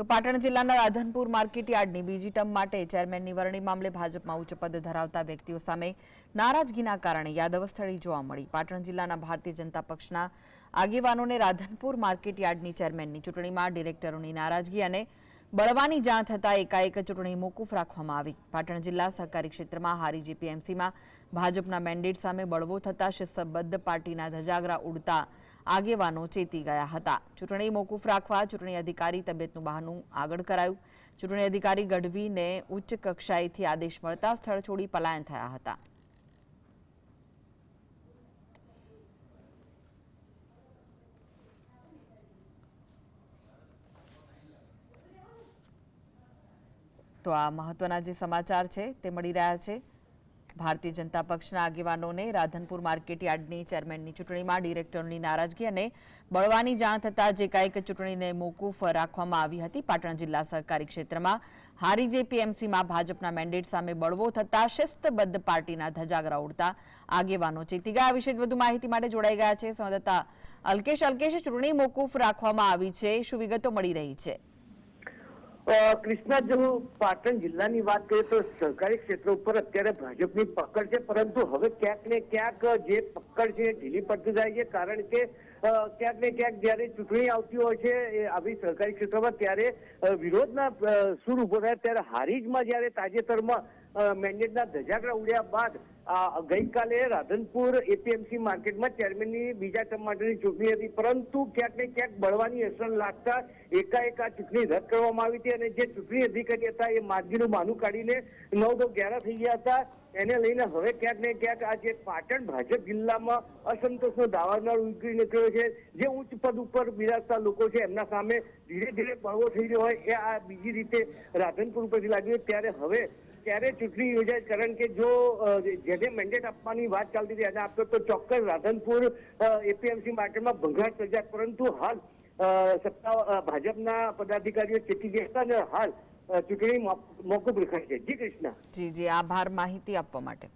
તો પાટણ જિલ્લાના રાધનપુર માર્કેટ યાર્ડની બીજી ટર્મ માટે ચેરમેનની વરણી મામલે ભાજપમાં ઉચ્ચ પદ ધરાવતા વ્યક્તિઓ સામે નારાજગીના કારણે યાદવ સ્થળી જોવા મળી. પાટણ જિલ્લાના ભારતીય જનતા પક્ષના આગેવાનોને રાધનપુર માર્કેટયાર્ડની ચેરમેનની ચૂંટણીમાં ડિરેક્ટરોની નારાજગી અને બળવાની જાણ થતાં એકાએક ચૂંટણી મોકૂફ રાખવામાં આવી. પાટણ જિલ્લા સહકારી ક્ષેત્રમાં હારી જીપીએમસીમાં ભાજપના મેન્ડેટ સામે બળવો થતાં શિસ્તબદ્ધ પાર્ટીના ધજાગરા ઉડતા આગેવાનો ચેતી ગયા હતા. ચૂંટણી મોકૂફ રાખવા ચૂંટણી અધિકારી તબિયતનું બહાનું આગળ કરાયું. ચૂંટણી અધિકારી ગઢવીને ઉચ્ચ કક્ષાએથી આદેશ મળતા સ્થળ છોડી પલાયન થયા હતા. તો આ મહત્વના જે સમાચાર છે તે મળી રહ્યા છે. ભારતીય જનતા પક્ષના આગેવાનોને રાધનપુર માર્કેટ યાર્ડની ચેરમેનની ચૂંટણીમાં ડિરેક્ટરની નારાજગી અને બળવાની જાણ થતાં જે કાંઈક ચૂંટણીને મોકૂફ રાખવામાં આવી હતી, પાટણ જિલ્લા સહકારી ક્ષેત્રમાં. હારી જેપીએમસીમાં ભાજપના મેન્ડેટ સામે બળવો થતાં શિસ્તબદ્ધ પાર્ટીના ધજાગરા ઉડતા આગેવાનો ચેતી ગયા. વિશે વધુ માહિતી માટે જોડાઈ ગયા છે સંવાદદાતા અલ્કેશ. અલ્કેશ, ચૂંટણી મોકૂફ રાખવામાં આવી છે, શું વિગતો મળી રહી છે? કૃષ્ણા, જો પાટણ જિલ્લાની વાત કરીએ તો સરકારી ક્ષેત્ર ઉપર અત્યારે ભાજપની પકડ છે, પરંતુ હવે ક્યાંક ને ક્યાંક જે પકડ છે ઢીલી પડતી જાય છે, કારણ કે ક્યાંક ને ક્યાંક જ્યારે ચૂંટણી આવતી હોય છે આવી સરકારી ક્ષેત્રમાં ત્યારે વિરોધના સૂર ઊભો થાય, ત્યારે હારીજમાં જ્યારે તાજેતરમાં મેન્ડેટના ધજાગરા ઉડ્યા બાદ ગઈકાલે રાધનપુર એપીએમસી માર્કેટમાં ચેરમેનની બીજા ટર્મ માટેની ચૂંટણી હતી, પરંતુ ક્યાંક ને ક્યાંક બળવાની અસર લાગતા એકાએક આ ચૂંટણી રદ કરવામાં આવી હતી અને જે ચૂંટણી અધિકારી હતા એ માર્ગીનું માનું કાઢીને નવ દો ગ્યારા થઈ ગયા હતા. એને લઈને હવે ક્યાંક ને ક્યાંક આ જે પાટણ ભાજપ જિલ્લામાં અસંતોષનો દાવાનળ ઉકળી નીકળ્યો છે. જે ઉચ્ચ પદ ઉપર બિરાજતા લોકો છે, એમના સામે ધીરે ધીરે બળવો થઈ રહ્યો હોય એ આ બીજી રીતે રાધનપુર ઉપરથી લાગ્યું. ત્યારે હવે ત્યારે ચૂંટણી યોજાય, કારણ કે જો જેને મેન્ડેટ આપવાની વાત ચાલતી હતી, એને આપ્યો તો ચોક્કસ રાધનપુર એપીએમસી માર્કેટમાં ભંગાટ સર્જાત પરંતુ હાલ સત્તા ભાજપના પદાધિકારીઓ ચેતી ગયા હતા અને હાલ ચૂંટણી મોક- મોકૂફ રખાય છે. જી કૃષ્ણ. જી જી, આભાર માહિતી આપવા માટે.